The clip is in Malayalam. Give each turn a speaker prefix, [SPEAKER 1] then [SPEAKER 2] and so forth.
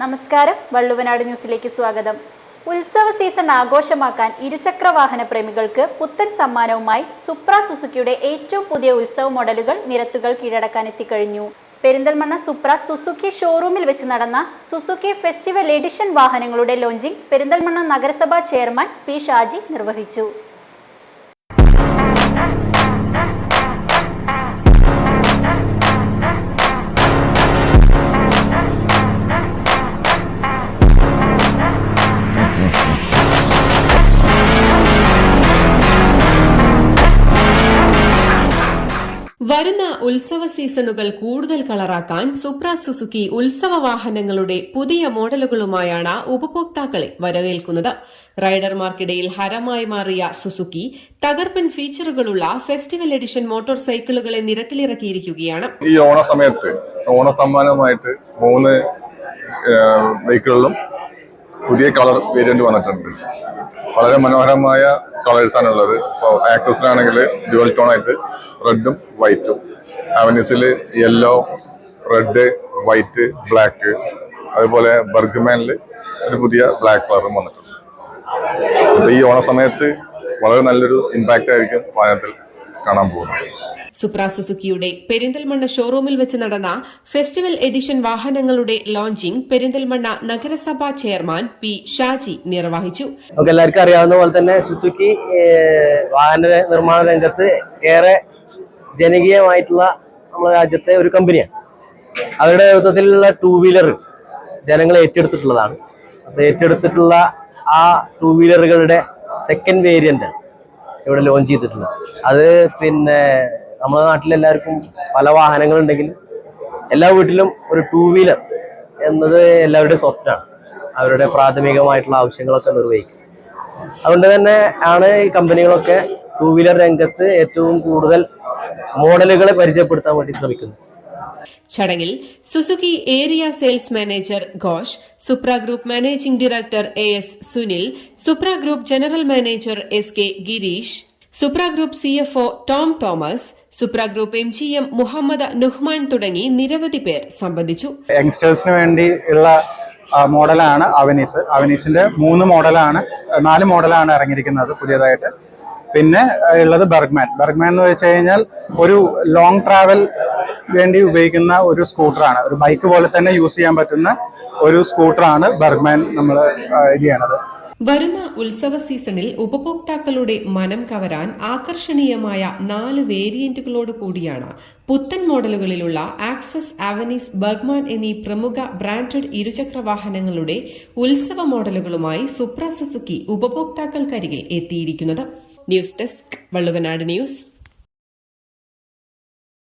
[SPEAKER 1] നമസ്കാരം. വള്ളുവനാട് ന്യൂസിലേക്ക് സ്വാഗതം. ഉത്സവ സീസൺ ആഘോഷമാക്കാൻ ഇരുചക്ര വാഹന പ്രേമികൾക്ക് പുത്തൻ സമ്മാനവുമായി സുപ്ര സുസുക്കിയുടെ ഏറ്റവും പുതിയ ഉത്സവ മോഡലുകൾ നിരത്തുകൾ കീഴടക്കാൻ എത്തിക്കഴിഞ്ഞു. പെരിന്തൽമണ്ണ സുപ്ര സുസുക്കി ഷോറൂമിൽ വെച്ച് നടന്ന സുസുക്കി ഫെസ്റ്റിവൽ എഡിഷൻ വാഹനങ്ങളുടെ ലോഞ്ചിംഗ് പെരിന്തൽമണ്ണ നഗരസഭാ ചെയർമാൻ പി ഷാജി നിർവഹിച്ചു.
[SPEAKER 2] വരുന്ന ഉത്സവ സീസണുകൾ കൂടുതൽ കളറാക്കാൻ സുപ്ര സുസുക്കി ഉത്സവ വാഹനങ്ങളുടെ പുതിയ മോഡലുകളുമായാണ് ഉപഭോക്താക്കളെ വരവേൽക്കുന്നത്. റൈഡർമാർക്കിടയിൽ ഹരമായി മാറിയ സുസുക്കി തകർപ്പൻ ഫീച്ചറുകളുള്ള ഫെസ്റ്റിവൽ എഡിഷൻ മോട്ടോർ സൈക്കിളുകളെ നിരത്തിലിറക്കിയിരിക്കുകയാണ്.
[SPEAKER 3] ഈ ഓണസമയത്ത് ഓണസമ്മാനമായിട്ട് ഓണ സമ്മാനമായിട്ട് മൂന്ന് വെഹിക്കിളിലും പുതിയ കളർ വേരിയന്റ് വന്നിട്ടുണ്ട്. വളരെ മനോഹരമായ കളേഴ്സ് ഉള്ളത്. ഇപ്പോൾ ആക്സസിനാണെങ്കിൽ ഡ്യുവൽ ടോൺ ആയിട്ട് റെഡും വൈറ്റും. അവന്യൂസിൽ യെല്ലോ റെഡ് വൈറ്റ് ബ്ലാക്ക് അതുപോലെ ബർഗ്മാനിൽ ഒരു പുതിയ ബ്ലാക്ക് കളറും വന്നിട്ടുണ്ട്. അപ്പോൾ ഈ ഓണ സമയത്ത് വളരെ നല്ലൊരു ഇമ്പാക്റ്റ് ആയിരിക്കും വാഹനത്തിൽ കാണാൻ പോകുന്നത്.
[SPEAKER 2] സുപ്ര സുസുക്കിയുടെ പെരിന്തൽമണ്ണ ഷോറൂമിൽ വെച്ച് നടന്ന ഫെസ്റ്റിവൽ എഡിഷൻ വാഹനങ്ങളുടെ ലോഞ്ചിംഗ് പെരിന്തൽമണ്ണ നഗരസഭാ ചെയർമാൻ പി ഷാജി നിർവഹിച്ചു.
[SPEAKER 4] എല്ലാവർക്കും അറിയാവുന്ന പോലെ തന്നെ സുസുക്കി വാഹന നിർമ്മാണ രംഗത്ത് ഏറെ ജനകീയമായിട്ടുള്ള നമ്മുടെ രാജ്യത്തെ ഒരു കമ്പനിയാണ്. അവരുടെ നേതൃത്വത്തിലുള്ള ടൂ വീലർ ജനങ്ങൾ ഏറ്റെടുത്തിട്ടുള്ളതാണ്. അത് ഏറ്റെടുത്തിട്ടുള്ള ആ ടൂ വീലറുകളുടെ സെക്കൻഡ് വേരിയന്റ് ഇവിടെ ലോഞ്ച് ചെയ്തിട്ടുള്ളത്. അത് പിന്നെ നമ്മുടെ നാട്ടിലെല്ലാവർക്കും പല വാഹനങ്ങളുണ്ടെങ്കിലും എല്ലാ വീട്ടിലും ഒരു ടൂ വീലർ എന്നത് എല്ലാവരുടെയും സ്വപ്നമാണ് അവരുടെ പ്രാഥമികമായിട്ടുള്ള ആവശ്യങ്ങളൊക്കെ നിർവഹിക്കും. അതുകൊണ്ട് തന്നെ ആണ് ഈ കമ്പനികളൊക്കെ ടൂ വീലർ രംഗത്ത് ഏറ്റവും കൂടുതൽ മോഡലുകളെ പരിചയപ്പെടുത്താൻ വേണ്ടി ശ്രമിക്കുന്നത്.
[SPEAKER 2] ചടങ്ങിൽ Suzuki area sales manager Ghosh Supra group managing director A S Sunil Supra group general manager S K Girish Supra group CFO Tom Thomas Supra group M G M Muhammad Nuhman തുടങ്ങി നിരവധി പേർ സംബന്ധിച്ചു.
[SPEAKER 5] യങ്സ്റ്റേഴ്സിന് വേണ്ടി ഉള്ള മോഡലാണ് അവനീസ്. അവനീസിന്റെ മൂന്ന് മോഡലാണ് നാല് മോഡലാണ് ഇറങ്ങിയിരിക്കുന്നത് പുതിയതായിട്ട്. പിന്നെ ഉള്ളത് ബർഗ്മാൻ. ബർഗ്മാൻ എന്ന് വെച്ച് കഴിഞ്ഞാൽ ഒരു ലോങ് ട്രാവൽ വേണ്ടി ഉപയോഗിക്കുന്ന ഒരു സ്കൂട്ടറാണ്. ഒരു ബൈക്ക് പോലെ തന്നെ യൂസ് ചെയ്യാൻ പറ്റുന്ന ഒരു സ്കൂട്ടറാണ് ബർഗ്മാൻ നമ്മൾ ഇത് ചെയ്യണത്.
[SPEAKER 2] വരുന്ന ഉത്സവ സീസണിൽ ഉപഭോക്താക്കളുടെ മനം കവരാൻ ആകർഷണീയമായ നാല് വേരിയന്റുകളോട് കൂടിയാണ് പുത്തൻ മോഡലുകളിലുള്ള ആക്സസ് അവനീസ് ബർഗ്മാൻ എന്നീ പ്രമുഖ ബ്രാൻഡഡ് ഇരുചക്ര വാഹനങ്ങളുടെ ഉത്സവ മോഡലുകളുമായി സുപ്ര സുസുക്കി ഉപഭോക്താക്കൾക്കരികിൽ എത്തിയിരിക്കുന്നത്. News desk Valluvanad news.